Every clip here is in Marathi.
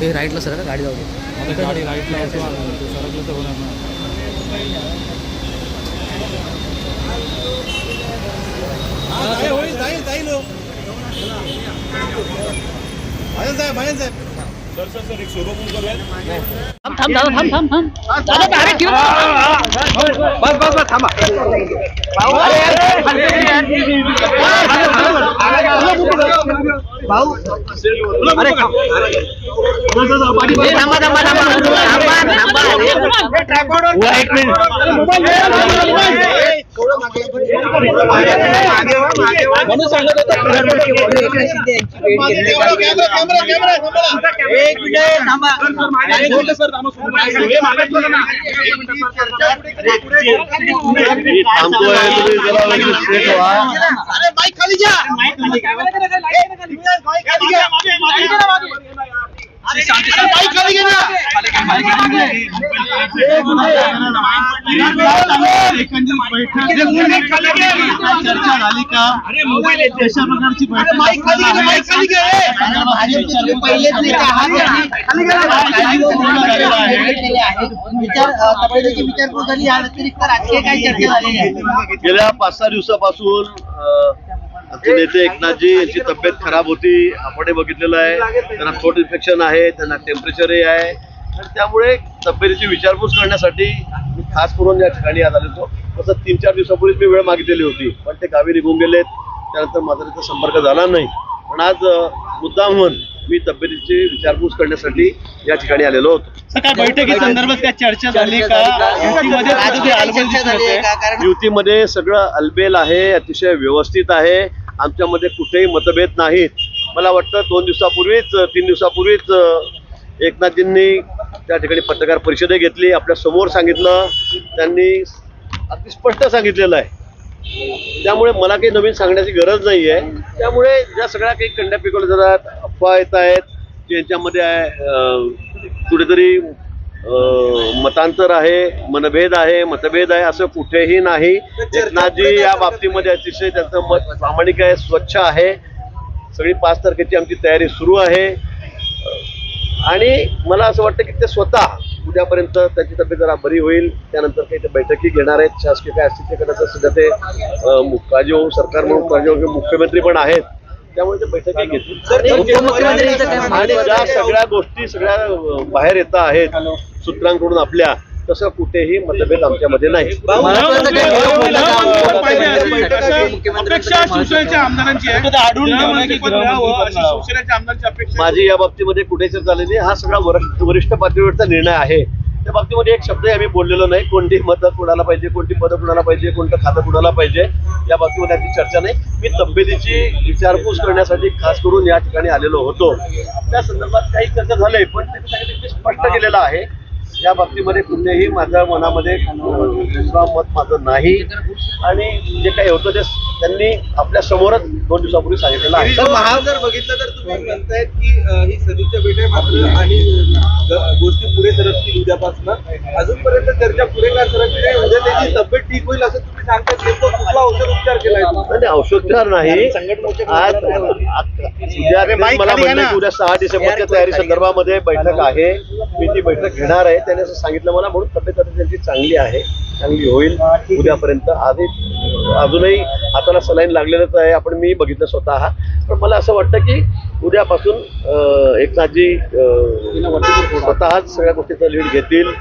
ते राईटला सर गाडी जाऊ दे. गाडी राईटला सरकलं तर होणार. ना थांब थांब दादा थांब थांब थांब. दादा गाडी ठेव. बस बस बस थांबा. भाऊ अरे थांब. ए, थांबा थांबा थांबा. थांबा थांबा. वा, एक म्हणून सांगत होतो प्रधानमंत्री मोदी एकनाथ शिंदे यांची भेट घेतली. एक खाली थांबा मी खाली तुम्ही जरा चर्चा झाली का अशा प्रकारची गेल्या पाच सहा दिवसापासून अं, आमचे नेते एकनाथजी यांची तब्येत खराब होती. आपणही बघितलेलं आहे. त्यांना थ्रोट इन्फेक्शन आहे. त्यांना टेम्परेचरही आहे. आणि त्यामुळे तब्येतीची विचारपूस करण्यासाठी मी खास करून या ठिकाणी आज आलो होतो तसं तीन चार दिवसापूर्वीच मी वेळ मागितलेली होती. पण ते गावी निघून गेलेत. त्यानंतर माझा त्याचा संपर्क झाला नाही. पण आज मुद्दाम म्हणून मी तब्येतीची विचारपूस करण्यासाठी या ठिकाणी आलेलो होतो. सकाळ बैठकी संदर्भात काय चर्चा झाली का? युतीमध्ये सगळं अलबेल आहे अतिशय व्यवस्थित आहे. आमच्यामध्ये कुठेही मतभेद नाहीत. मला वाटतं दोन दिवसापूर्वीच तीन दिवसापूर्वीच एकनाथजींनी त्या ठिकाणी पत्रकार परिषद घेतली आपल्यासमोर सांगितलं. त्यांनी अगदी स्पष्ट सांगितलेलं आहे. त्यामुळे मला काही नवीन सांगण्याची गरज नाही आहे त्यामुळे ज्या सगळ्या काही कंड्या पिकवल्या जातात अफवा येत आहेत ज्यांच्यामध्ये अं, कुठेतरी मतांतर आहे मनभेद आहे मतभेद आहे असं कुठेही नाही. एकनाथजी या बाबतीमध्ये अतिशय त्यांचं मत प्रामाणिक आहे स्वच्छ आहे. सगळी पाच तारखेची आमची तयारी सुरू आहे. आणि मला असं वाटतं की ते स्वतः उद्यापर्यंत त्याची तब्येत जरा बरी होईल. त्यानंतर काही ते बैठकी घेणार आहेत. शासकीय काय असतील ते कदाचित सध्या ते काळजी होऊन सरकार म्हणून काळजी होऊन मुख्यमंत्री पण आहेत. त्यामुळे ते बैठकी घेतील? आणि ज्या सगळ्या गोष्टी सगळ्या बाहेर येत आहेत सूत्रांकडून आपल्या तसं कुठेही मतभेद आमच्यामध्ये नाही. महत्वाचं काय अपेक्षा शिवसेनेच्या आमदारांची आहे. आढळून मिळावं अशी शिवसेनेच्या आमदारांची अपेक्षा माझी या बाबतीमध्ये कुठे चर्चा झालेली. हा सगळा वरिष्ठ वरिष्ठ पातळीवरचा निर्णय आहे. त्या बाबतीमध्ये एक शब्दही आम्ही बोललेलो नाही. कोणती मतं कुणाला पाहिजे कोणती पदं कुणाला पाहिजे कोणतं खातं कुणाला पाहिजे या बाबतीमध्ये आमची चर्चा नाही. मी तब्येतीची विचारपूस करण्यासाठी खास करून या ठिकाणी आलेलो होतो. त्या संदर्भात काही चर्चा झाली पण स्पष्ट केलेलं आहे. या बाबतीमध्ये कुठेही माझ्या मनामध्ये दुसरा मत माझं नाही. आणि जे काही होतं ते त्यांनी आपल्या समोरच दोन दिवसापूर्वी सांगितलेलं आहे. तर महाग जर बघितलं तर तुम्ही म्हणतायत की अं, ही सदिच्छा भेट आहे मात्र आणि ग- गोष्टी पुढे सरकतील उद्यापासून. अजूनपर्यंत चर्चा पुढे काय सरकली नाही. उद्या त्याची तब्येत ठीक होईल असं तुम्ही सांगताय नेमकं कुठला औषध उपचार केलाय तुम्ही? नाही औषधोपचार नाही. आज उद्या ते मला म्हणलं की उद्या सहा डिसेंबरच्या तयारी संदर्भामध्ये बैठक आहे. मी ती बैठक घेणार आहे. त्याने असं सांगितलं मला म्हणून तब्येत आता त्यांची चांगली आहे. चांगली होईल. उद्यापर्यंत आधी अजूनही हाताला सलाईन लागलेलंच आहे. आपण मी बघितलं स्वतः. पण मला असं वाटतं की उद्यापासून एकनाथजी स्वतःच सगळ्या गोष्टीचा लीड घेतील.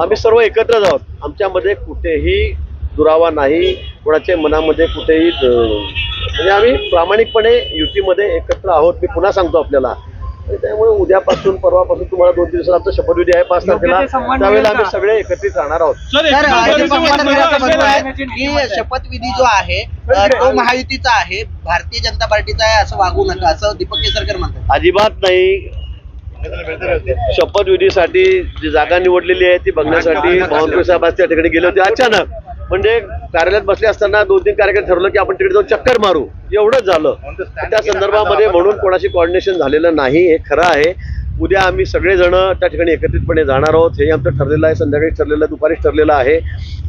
आम्ही सर्व एकत्रच आहोत आमच्यामध्ये कुठेही दुरावा नाही. कोणाच्या मनामध्ये कुठेही म्हणजे आम्ही प्रामाणिकपणे युतीमध्ये एकत्र आहोत. मी पुन्हा सांगतो आपल्याला. त्यामुळे उद्यापासून परवापासून तुम्हाला दोन दिवसात आमचा शपथविधी आहे पाच तारखेला. त्यावेळेला आम्ही सगळे एकत्रित राहणार आहोत. सर आहे. की शपथविधी जो आहे अ, तो महायुतीचा आहे. भारतीय जनता पार्टीचा आहे असं वागू नका असं दीपक केसरकर म्हणतात. अजिबात नाही. शपथविधीसाठी जी जागा निवडलेली आहे ती बघण्यासाठी बावनकुळे साहेब आज त्या ठिकाणी गेले होते. अचानक. म्हणजे कार्यालयात बसले असताना दोन तीन कार्यक्रम ठरवलं की आपण तिकडे जाऊन चक्कर मारू. एवढंच झालं. त्या संदर्भामध्ये म्हणून कोणाशी कॉर्डिनेशन झालेलं नाही. हे खरं आहे. उद्या आम्ही सगळेजण त्या ठिकाणी एकत्रितपणे जाणार आहोत. हे आमचं ठरलेलं आहे. संध्याकाळी ठरलेलं आहे दुपारीच ठरलेलं आहे.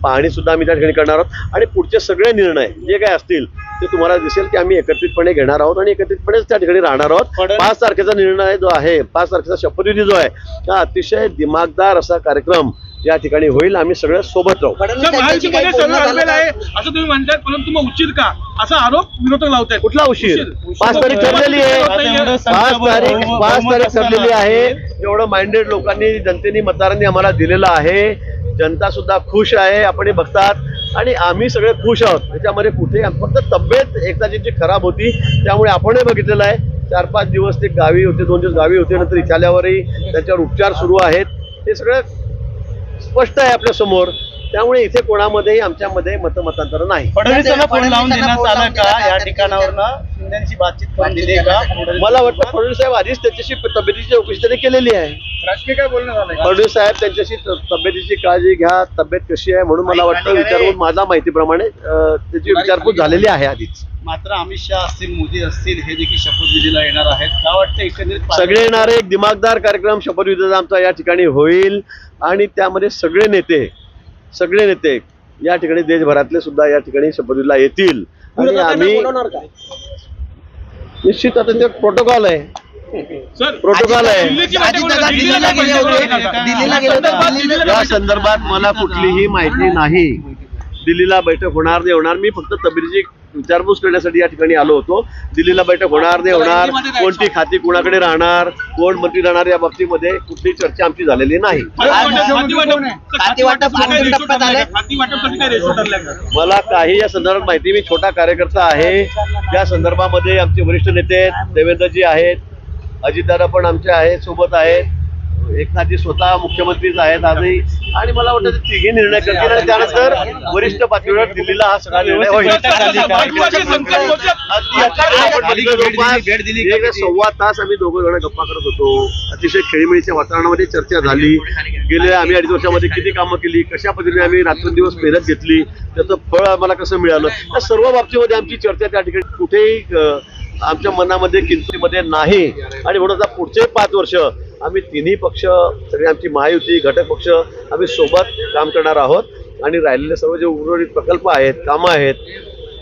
पाहणी सुद्धा आम्ही त्या ठिकाणी करणार आहोत. आणि पुढचे सगळे निर्णय जे काय असतील ते तुम्हाला दिसेल की आम्ही एकत्रितपणे घेणार आहोत आणि एकत्रितपणेच त्या ठिकाणी राहणार आहोत. पाच तारखेचा निर्णय जो आहे पाच तारखेचा शपथविधी जो आहे हा अतिशय दिमागदार असा कार्यक्रम या ठिकाणी होईल. आम्ही सगळे सोबत राहू. महायुतीमध्ये आहे? असं तुम्ही म्हणताय परंतु मग उचित का? असा आरोप विरोधक लावतायत. कुठला उशीर? पाच तारीख ठरलेली आहे. पाच तारीख पाच तारीख ठरलेली आहे. एवढं माइंडेड लोकांनी जनतेने मतदारांनी आम्हाला दिलेलं आहे. जनता सुद्धा खुश आहे. आपण हे बघतात. आणि आम्ही सगळे खुश आहोत. त्याच्यामध्ये कुठे फक्त तब्येत एकदाची खराब होती त्यामुळे आपणही बघितलेलं आहे. चार पाच दिवस ते गावी होते दोन दिवस गावी होते. नंतर इथे आल्यावरही त्यांच्यावर उपचार सुरू आहेत. हे सगळं स्पष्ट आहे आपल्यासमोर. त्यामुळे इथे कोणामध्येही आमच्यामध्ये मतमतांतर नाही. फडणवीसांना फोन लावून फडणवीसांना देण्यात फोन आला लावून का देण्यात या आला ठिकाणावरनं? शिंदेची बातचीत करून दिली का? मला वाटतं फडणवीस साहेब आधीच त्यांच्याशी तब्येतीची चौकशी त्यांनी केलेली आहे. राजकीय काय बोलणं झालं फडणवीस साहेब त्यांच्याशी त- तब्येतीची काळजी घ्या तब्येत कशी आहे म्हणून मला वाटतं विचारपूस माझ्या माहितीप्रमाणे अं, त्याची विचारपूस झालेली आहे आधीच. मात्र अमित शहा असतील मोदी असतील हे देखील शपथविधीला येणार आहेत. का वाटतं एकंदरीत सगळे येणारे एक दिमागदार कार्यक्रम शपथविधीचा आमचा या ठिकाणी होईल. आणि त्यामध्ये सगळे नेते सगळे नेते या ठिकाणी देशभरातले सुद्धा या ठिकाणी शपथविधीला येतील. आणि आम्ही निश्चित आता ते प्रोटोकॉल आहे. सर प्रोटोकॉल आहे. या संदर्भात मला कुठलीही माहिती नाही. दिल्लीला बैठक होणार नाही होणार मी फक्त तब्येतीची विचारपूस करण्यासाठी या ठिकाणी आलो होतो. दिल्लीला बैठक होणार नाही होणार कोणती खाती कुणाकडे राहणार कोण मंत्री राहणार या बाबतीमध्ये कुठलीही चर्चा आमची झालेली नाही. मला काही या संदर्भात माहिती मी छोटा कार्यकर्ता आहे. त्या संदर्भामध्ये आमचे वरिष्ठ नेते देवेंद्रजी आहेत अजितदादा पण आमचे आहेत सोबत आहेत. एकनाथजी स्वतः मुख्यमंत्रीच आहेत आजही. आणि मला वाटतं तिघे निर्णय करतील आणि त्यानंतर वरिष्ठ पातळीवर दिल्लीला हा सगळा निर्णय होईल. सव्वा तास आम्ही दोघं जण गप्पा करत होतो. अतिशय खेळीमेळीच्या वातावरणामध्ये चर्चा झाली. गेल्या आम्ही अडीच वर्षामध्ये किती कामं केली कशा पद्धतीने आम्ही रात्रंदिवस मेहनत घेतली त्याचं फळ आम्हाला कसं मिळालं या सर्व बाबतीमध्ये आमची चर्चा त्या ठिकाणी कुठेही आमच्या मनामध्ये किंमतीमध्ये नाही. आणि म्हणून आता पुढचे पाच वर्ष आम्ही तिन्ही पक्ष सगळे आमची महायुती घटक पक्ष आम्ही सोबत काम करणार आहोत. आणि राहिलेले सर्व जे उर्वरित प्रकल्प आहेत कामं आहेत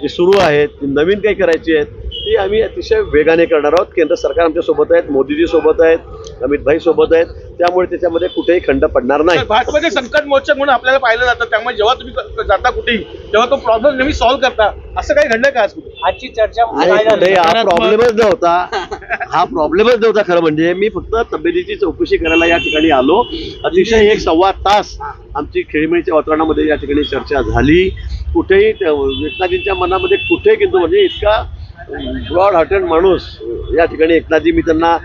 जी सुरू आहेत नवीन काही करायची आहेत ती आम्ही अतिशय वेगाने करणार आहोत. केंद्र सरकार आमच्यासोबत आहेत मोदीजी सोबत आहेत अमित भाई सोबत आहेत. त्यामुळे त्याच्यामध्ये कुठेही खंड पडणार नाही. भाजपचे संकट मोर्चा म्हणून आपल्याला पाहिलं जातं. त्यामुळे जेव्हा तुम्ही जाता कुठेही तेव्हा तो प्रॉब्लेम नेहमी सॉल्व्ह करता. असं काही घडलंय का आज कुठे? आजची चर्चा हा प्रॉब्लेमच नव्हता. हा प्रॉब्लेमच नव्हता खरं म्हणजे. मी फक्त तब्येतीची चौकशी करायला या ठिकाणी आलो. अतिशय एक सव्वा तास आमची खेळीमेळीच्या वातावरणामध्ये या ठिकाणी चर्चा झाली. कुठेही एकनाथजींच्या मनामध्ये कुठे किंतु म्हणजे इतका ब्रॉड हॉटेल माणूस या ठिकाणी एकनाथजी. मी त्यांना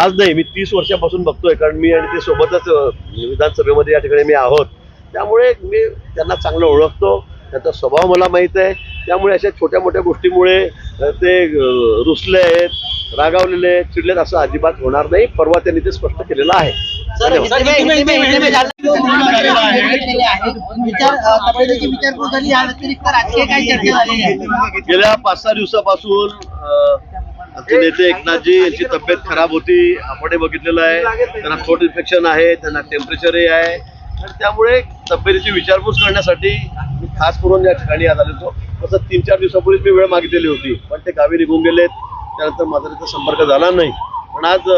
आज नाही मी तीस वर्षापासून बघतोय. कारण मी आणि ते सोबतच विधानसभेमध्ये या ठिकाणी मी आहोत. त्यामुळे मी त्यांना चांगलं ओळखतो. त्यांचा स्वभाव मला माहीत आहे. त्यामुळे अशा छोट्या मोठ्या गोष्टीमुळे ते रुसले आहेत. रागावलेले चिडलेत असं अजिबात होणार नाही. परवा त्यांनी ते स्पष्ट केलेलं आहे. गेल्या पाच सहा दिवसापासून आमचे नेते एकनाथजी यांची तब्येत खराब होती. आपण हे बघितलेलं आहे. त्यांना थ्रोट इन्फेक्शन आहे. त्यांना टेम्परेचरही आहे. तर त्यामुळे तब्येतीची विचारपूस करण्यासाठी खास करून या ठिकाणी आज आलो होतो. तसं तीन चार दिवसापूर्वीच मी वेळ मागितलेली होती. पण ते गावी निघून गेलेत. त्यानंतर माझा त्याचा संपर्क झाला नाही. पण आज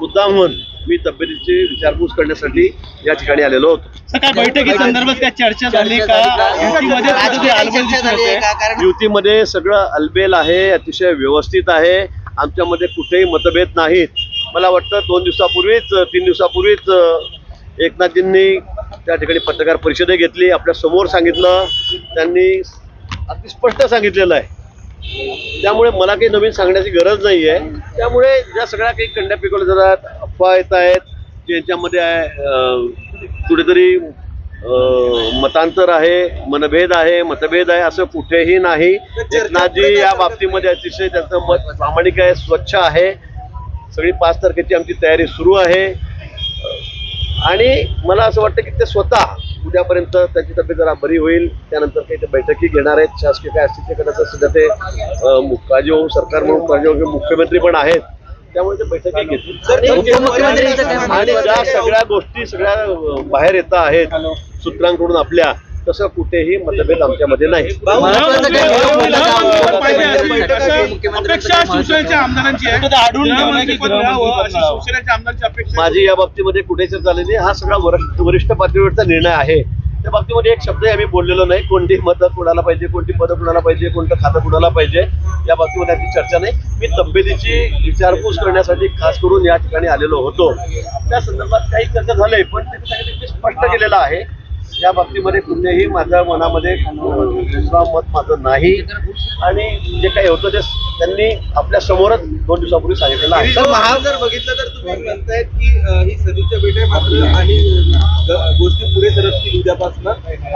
मुद्दामहून मी तब्येतीची विचारपूस करण्यासाठी या ठिकाणी आलेलो होतो. काय बैठकी संदर्भात काय चर्चा झाली का? युतीमध्ये सगळं अलबेल आहे अतिशय व्यवस्थित आहे. आमच्यामध्ये कुठेही मतभेद नाहीत. मला वाटतं दोन दिवसापूर्वीच तीन दिवसापूर्वीच एकनाथजींनी त्या ठिकाणी पत्रकार परिषदही घेतली आपल्यासमोर सांगितलं. त्यांनी अगदी स्पष्ट सांगितलेलं आहे. त्यामुळे मला काही नवीन सांगण्याची गरज नाही आहे त्यामुळे ज्या सगळ्या काही कंड्या पिकवल्या जातात अफवा येत आहेत की यांच्यामध्ये अं, कुठेतरी मतांतर आहे मनभेद आहे मतभेद आहे असं कुठेही नाही. एकनाथजी या बाबतीमध्ये अतिशय त्यांचं मत प्रामाणिक आहे स्वच्छ आहे. सगळी पाच तारखेची आमची तयारी सुरू आहे. आणि मला असं वाटतं की ते स्वतः उद्यापर्यंत त्याची तब्येत जरा बरी होईल. त्यानंतर काही ते बैठकी घेणार आहेत. शासकीय काय असतील ते करत सध्या ते काळजी होऊन सरकार म्हणून काळजी होऊन मुख्यमंत्री पण आहेत. त्यामुळे ते बैठकी घेतील. आणि- ज्या सगळ्या गोष्टी सगळ्या बाहेर येत आहेत सूत्रांकडून आपल्या तसं कुठेही मतभेद आमच्यामध्ये नाही. माझी या बाबतीमध्ये कुठे चर्चा झाली नाही. हा सगळा वरिष्ठ वरिष्ठ पातळीवरचा निर्णय आहे. त्या बाबतीमध्ये एक शब्दही आम्ही बोललेलो नाही. कोणती मतं कुणाला पाहिजे कोणती पदं कुणाला पाहिजे कोणतं खातं कुणाला पाहिजे या बाबतीमध्ये आमची चर्चा नाही. मी तब्येतीची विचारपूस करण्यासाठी खास करून या ठिकाणी आलेलो होतो. त्या संदर्भात काही चर्चा झाली पण स्पष्ट केलेलं आहे. या बाबतीमध्ये कुठेही माझ्या मनामध्ये दुसरा मत माझं नाही. आणि जे काही होतं ते त्यांनी आपल्या समोरच दोन दिवसापूर्वी सांगितलेलं आहे. सर महाव जर बघितलं तर तुम्ही म्हणतायत की ही सदिच्छा भेट आहे मात्र आणि गोष्टी पुढे सरकतील उद्यापासून.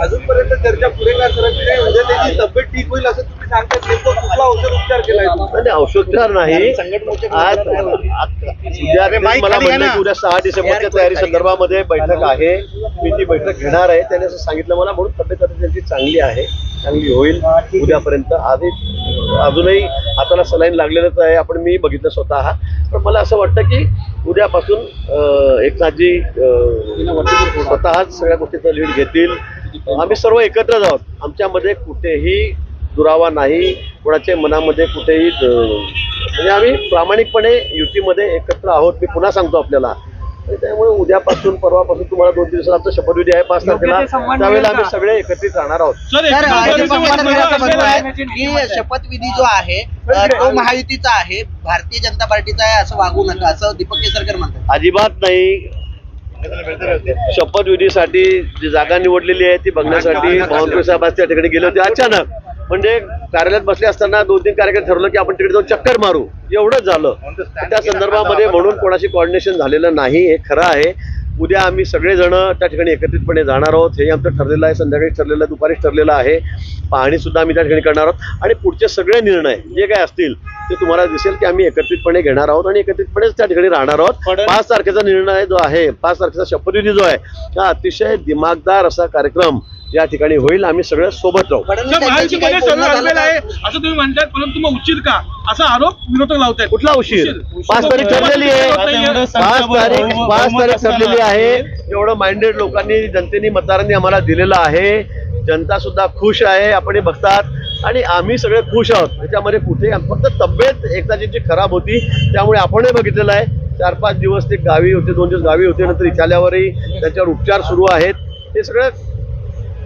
अजूनपर्यंत चर्चा पुढे का सरकली नाही? उद्या त्याची तब्येत ठीक होईल असं तुम्ही सांगताय. नेमकं कुठला औषध उपचार केलाय? नाही औषधोपचार नाही. आज उद्या ते मला की उद्या सहा डिसेंबरच्या तयारी संदर्भामध्ये बैठक आहे. मी ती बैठक घेणार आहे. त्याने असं सांगितलं मला. म्हणून तब्येत आता त्यांची चांगली आहे. चांगली होईल. उद्यापर्यंत आधी अजूनही हाताला सलाईन लागलेलंच आहे. आपण मी बघितलं स्वतः. पण मला असं वाटतं की उद्यापासून एकनाथजी स्वतःच सगळ्या गोष्टीचा लीड घेतील. आम्ही सर्व एकत्रच आहोत आमच्यामध्ये कुठेही दुरावा नाही. कोणाच्या मनामध्ये कुठेही म्हणजे आम्ही प्रामाणिकपणे युतीमध्ये एकत्र आहोत. मी पुन्हा सांगतो आपल्याला. त्यामुळे उद्यापासून परवापासून तुम्हाला दोन आमचा शपथविधी आहे पाच तारखेला. त्यावेळेला आम्ही सगळे एकत्रित राहणार आहोत. शपथविधी जो आहे तो महायुतीचा आहे भारतीय जनता पार्टीचा आहे असं वागू नका असं दीपक केसरकर म्हणतात. अजिबात नाही. शपथविधीसाठी जी जागा निवडलेली आहे ती बघण्यासाठी साहेब आज त्या ठिकाणी गेले होते. अचानक. म्हणजे कार्यालयात बसले असताना दोन तीन कार्यक्रम ठरवलं की आपण तिकडे जाऊन चक्कर मारू. एवढंच झालं. त्या संदर्भामध्ये म्हणून कोणाशी कॉर्डिनेशन झालेलं नाही. हे खरं आहे. उद्या आम्ही सगळेजण त्या ठिकाणी एकत्रितपणे जाणार आहोत. हे आमचं ठरलेलं आहे. संध्याकाळी ठरलेलं आहे दुपारीच ठरलेलं आहे. पाहणी सुद्धा आम्ही त्या ठिकाणी करणार आहोत. आणि पुढचे सगळे निर्णय जे काय असतील ते तुम्हाला दिसेल की आम्ही एकत्रितपणे घेणार आहोत आणि एकत्रितपणेच त्या ठिकाणी राहणार आहोत. पाच तारखेचा निर्णय जो आहे पाच तारखेचा शपथविधी जो आहे हा अतिशय दिमागदार असा कार्यक्रम या ठिकाणी होईल. आम्ही सगळे सोबत राहू. महायुतीमध्ये आहे. का? असं तुम्ही म्हणतात परंतु मग उशीर का? असा आरोप विरोधक लावतायत. कुठला उशीर? पाच तारीख ठरलेली आहे. पाच तारीख पाच तारीख ठरलेली आहे. एवढं माइंडेड लोकांनी जनतेने मतदारांनी आम्हाला दिलेलं आहे. जनता सुद्धा खुश आहे आपण हे बघतात. आणि आम्ही सगळे खुश आहोत. त्याच्यामध्ये कुठे फक्त तब्येत एकदाची खराब होती त्यामुळे आपणही बघितलेलं आहे. चार पाच दिवस ते गावी होते दोन दिवस गावी होते नंतर इथे आल्यावरही त्यांच्यावर उपचार सुरू आहेत. हे सगळं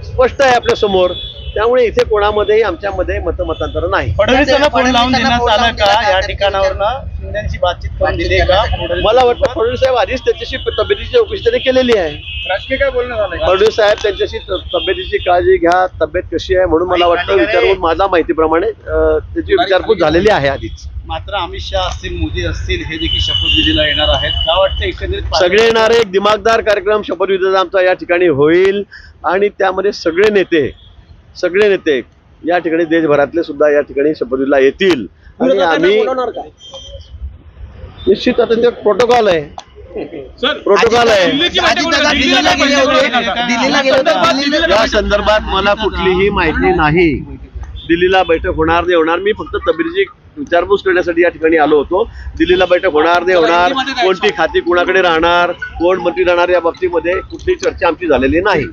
स्पष्ट आहे आपल्यासमोर. त्यामुळे इथे कोणामध्येही आमच्यामध्ये मतमतांतर नाही. फडणवीसांना फोन लावून फडणवीसांना देण्यात फोन आला लावून का? देण्यात या. ठिकाणावर शिंदेची बातचीत करून दिली का? मला वाटतं फडणवीस साहेब आधीच त्याच्याशी तब्येतीची चौकशी त्यांनी केलेली आहे. राजकीय काय बोलणं झालंय? फडणवीस साहेब त्यांच्याशी तब्येतीची काळजी घ्या तब्येत कशी आहे म्हणून मला वाटतं विचारपूस माझ्या माहितीप्रमाणे त्याची विचारपूस झालेली आहे. आधीच. मात्र अमित शहा असतील मोदी असतील हे देखील शपथविधीला येणार आहेत. का वाटतं एकंदरीत सगळे येणारे एक दिमागदार कार्यक्रम शपथविधीचा आमचा या ठिकाणी होईल आणि त्यामध्ये सगळे नेते सगळे नेते या ठिकाणी देशभरातले सुद्धा या ठिकाणी शपथविधीला येतील. आणि आम्ही निश्चित आता ते प्रोटोकॉल आहे. सर प्रोटोकॉल आहे. या संदर्भात मला कुठलीही माहिती नाही. दिल्लीला बैठक होणार नाही होणार. मी फक्त तब्येतीची विचारपूस करण्यासाठी या ठिकाणी आलो होतो. दिल्लीला बैठक होणार नाही होणार. कोणती खाती कुणाकडे राहणार कोण मंत्री राहणार या बाबतीमध्ये कुठलीही चर्चा आमची झालेली नाही?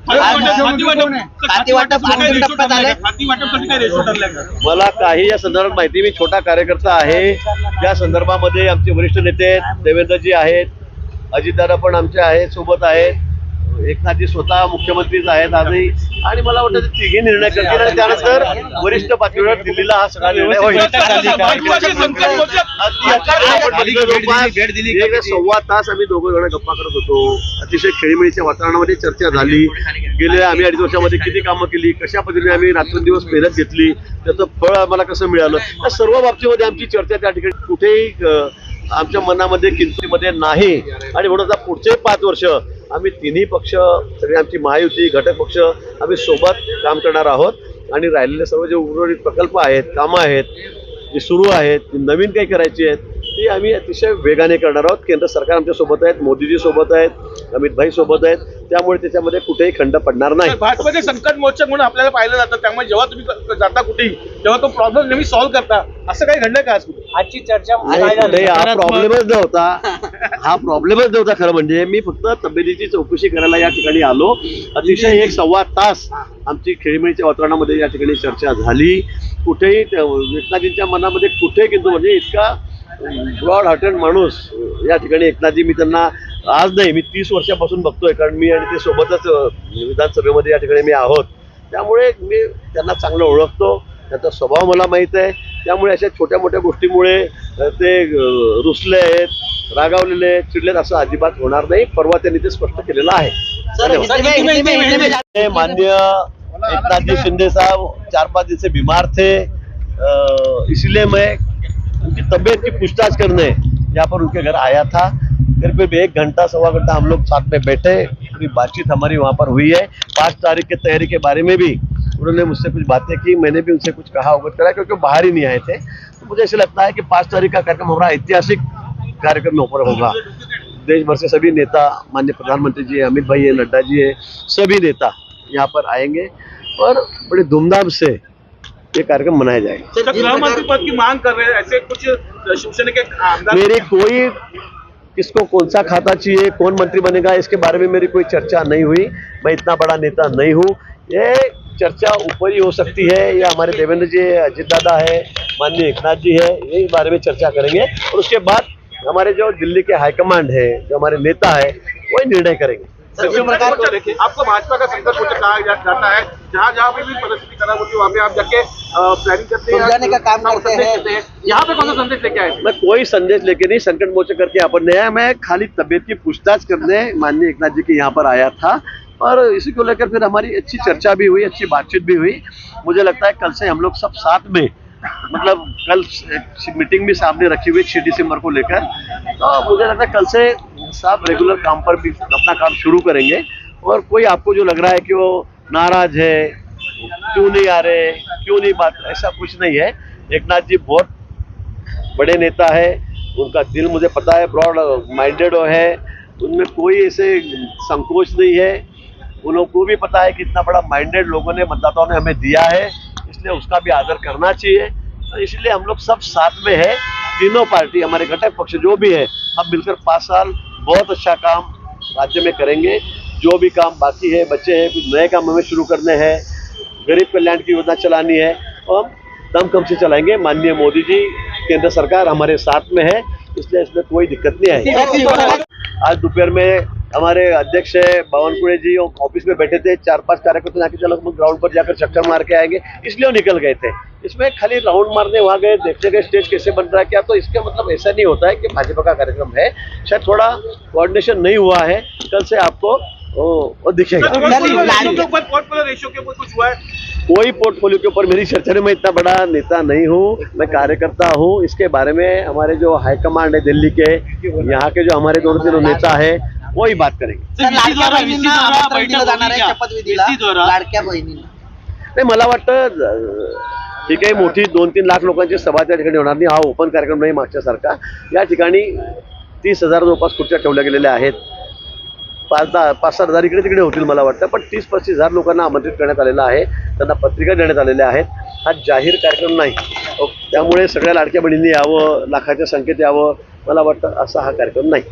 मला काही या संदर्भात माहिती मी छोटा कार्यकर्ता आहे. या संदर्भामध्ये आमचे वरिष्ठ नेते आहेत देवेंद्रजी आहेत अजितदादा पण आमचे आहेत सोबत आहेत. एकनाथजी स्वतः मुख्यमंत्रीच आहेत आजही. आणि मला वाटतं तिघे निर्णय करतील आणि त्यानंतर वरिष्ठ पातळीवर दिल्लीला हा सगळा निर्णय होईल. सव्वा तास आम्ही दोघं जण गप्पा करत होतो. अतिशय खेळीमेळीच्या वातावरणामध्ये चर्चा झाली. गेल्या आम्ही अडीच वर्षामध्ये किती कामं केली कशा पद्धतीने आम्ही रात्रंदिवस मेहनत घेतली त्याचं फळ आम्हाला कसं मिळालं या सर्व बाबतीमध्ये आमची चर्चा त्या ठिकाणी कुठेही आमच्या मनामध्ये किंमतीमध्ये नाही. आणि म्हणून आता पुढचे पाच वर्ष आम्ही तिन्ही पक्ष सगळे आमची महायुती घटक पक्ष आम्ही सोबत काम करणार आहोत. आणि राहिलेले सर्व जे उर्वरित प्रकल्प आहेत कामं आहेत जी सुरू आहेत ती नवीन काही करायची आहेत ती आम्ही अतिशय वेगाने करणार आहोत. केंद्र सरकार आमच्यासोबत आहेत मोदीजी सोबत आहेत अमित भाई सोबत आहेत. त्यामुळे त्याच्यामध्ये कुठेही खंड पडणार नाही. भाजपचे संकट मोर्चक म्हणून आपल्याला पाहिलं जातं. त्यामुळे जेव्हा तुम्ही जाता कुठेही तेव्हा तो प्रॉब्लेम नेहमी सॉल्व्ह करता. असं काही घडलंय का आज आजची चर्चा हा प्रॉब्लेमच नव्हता. हा प्रॉब्लेमच नव्हता खरं म्हणजे. मी फक्त तब्येतीची चौकशी करायला या ठिकाणी आलो. अतिशय एक सव्वा तास आमची खेळीमेळीच्या वातावरणामध्ये या ठिकाणी चर्चा झाली. कुठेही एकनाथजींच्या मनामध्ये कुठे किंतु म्हणजे इतका ब्रॉड हार्टेड माणूस या ठिकाणी एकनाथजी. मी त्यांना आज नाही मी तीस वर्षापासून बघतोय कारण मी आणि ते सोबतच विधानसभेमध्ये या ठिकाणी मी आहोत. त्यामुळे मी त्यांना चांगलं ओळखतो त्यांचा स्वभाव मला माहीत आहे. त्यामुळे अशा छोट्या मोठ्या गोष्टीमुळे ते रुसले आहेत रागावलेले आहेत चिडलेत असं अजिबात होणार नाही. परवा त्यांनी ते स्पष्ट केलेलं आहे. धन्यवाद. हे मान्य एकनाथ जी शिंदे साहब चार पाँच दिन से बीमार थे इसलिए मैं उनकी तबीयत की पूछताछ करने यहाँ पर उनके घर आया था। करीब एक घंटा सवा घंटा हम लोग साथ में बैठे पूरी बातचीत हमारी वहाँ पर हुई है। पाँच तारीख की तैयारी के बारे में भी उन्होंने मुझसे कुछ बातें की मैंने भी उनसे कुछ कहा अवगत करा क्योंकि बाहर ही नहीं आए थे। तो मुझे ऐसा लगता है कि पाँच तारीख का कार्यक्रम हमारा ऐतिहासिक कार्यक्रम में ऊपर होगा। देश भर से सभी नेता माननीय प्रधानमंत्री जी है अमित भाई है नड्डा जी है सभी नेता यहाँ पर आएँगे और बड़े धूमधाम से ये कार्यक्रम मनाया जाएगा। पद की मांग कर रहे हैं ऐसे कुछ शिवसेना के मेरी कोई किसको कौन सा खाता चाहिए, कौन मंत्री बनेगा, इसके बारे में मेरी कोई चर्चा नहीं हुई। मैं इतना बड़ा नेता नहीं हूँ। ये चर्चा ऊपर ही हो सकती है, या हमारे देवेंद्र जी, अजीत दादा है, माननीय एकनाथ जी है यही बारे में चर्चा करेंगे। और उसके बाद हमारे जो दिल्ली के हाईकमांड है, जो हमारे नेता है वही निर्णय करेंगे। आपको भाजपा का संकट मोर्चा कहा जाता है। जहाँ जहाँ पे भी परिस्थिति खराब होती है वहाँ पे आप जाके प्लानिंग करते हैं का काम करते हैं। यहाँ पे कौन सा संदेश लेके आए मैं कोई संदेश लेके नहीं संकट मोर्चा करके यहाँ पर नहीं आया मैं खाली तबियत की पूछताछ करने माननीय एकनाथ जी के यहाँ पर आया था। और इसी को लेकर फिर हमारी अच्छी चर्चा भी हुई अच्छी बातचीत भी हुई। मुझे लगता है कल से हम लोग सब साथ में मतलब कल मीटिंग भी सामने रखी हुई छह दिसंबर को लेकर। तो मुझे लगता है कल से सब रेगुलर काम पर भी अपना काम शुरू करेंगे। और कोई आपको जो लग रहा है कि वो नाराज़ है, क्यों नहीं आ रहे, क्यों नहीं बात, ऐसा कुछ नहीं है। एकनाथ जी बहुत बड़े नेता है, उनका दिल मुझे पता है ब्रॉड माइंडेड है, उनमें कोई ऐसे संकोच नहीं है। उन लोगों को भी पता है कि इतना बड़ा माइंडेड लोगों ने, मतदाताओं ने हमें दिया है, इसलिए उसका भी आदर करना चाहिए। तो इसलिए हम लोग सब साथ में है, तीनों पार्टी, हमारे घटक पक्ष जो भी है, हम मिलकर पाँच साल बहुत अच्छा काम राज्य में करेंगे। जो भी काम बाकी है बच्चे हैं कुछ नए काम हमें शुरू करने हैं गरीब कल्याण की योजना चलानी है और हम दम कम से चलाएँगे। माननीय मोदी जी केंद्र सरकार हमारे साथ में है इसलिए इसमें कोई दिक्कत नहीं आएगी आज दोपहर में हमारे अध्यक्ष है जी ऑफ़िस में बैठे थे चार पाँच कार्यकर्ता जाके चलो हम ग्राउंड पर जाकर चक्कर मार के आएँगे इसलिए वो निकल गए थे। इसमें खाली राउंड मारने वहाँ गए देखने गए स्टेज कैसे बन रहा है क्या तो इसका मतलब ऐसा नहीं होता है कि भाजपा का कार्यक्रम है। शायद थोड़ा कोऑर्डिनेशन नहीं हुआ है कल से आपको वो, वो दिखेगा। के के है? कोई पोर्टफोलियो के ऊपर मेरी चर्चा में इतना बड़ा नेता नहीं हूँ मैं कार्यकर्ता हूँ। इसके बारे में हमारे जो हाईकमांड है दिल्ली के यहाँ के जो हमारे दोनों तीनों नेता है वही बात करेंगे। सर, लाडक्या बहिणींना आमंत्रण दिलं जाणार आहे शपथविधीला. द्वारा. लाडक्या बहिणींना. नाही मला वाटतं ठीक आहे मोठी दोन तीन लाख लोकांची सभा त्या ठिकाणी होणार नाही. हा ओपन कार्यक्रम नाही मागच्यासारखा या ठिकाणी तीस हजार जवळपास खुर्च्या ठेवल्या गेलेल्या आहेत. पाच दहा पाच सात हजार इकडे तिकडे होतील मला वाटतं पण तीस पस्तीस हजार लोकांना आमंत्रित करण्यात आलेलं आहे. त्यांना पत्रिका देण्यात आलेल्या आहेत. हा जाहीर कार्यक्रम नाही. ओ, त्यामुळे सगळ्या लाडक्या बहिणींनी यावं लाखाच्या संख्येत यावं. मला वाटतं असा हा कार्यक्रम नाही.